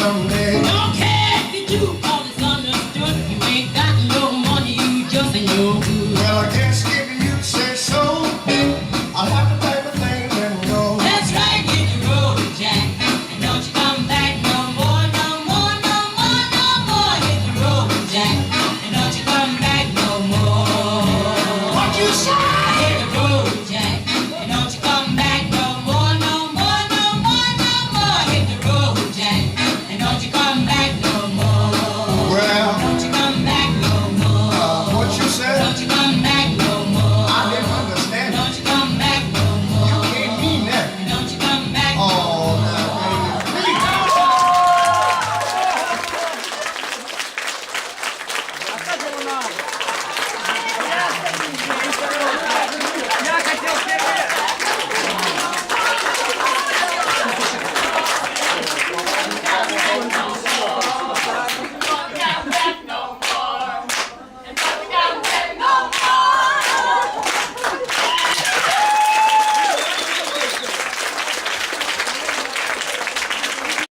someday. Don't care if you do, all is understood. You ain't got no money, you just ain't no good. Well, I can't skip. Gracias,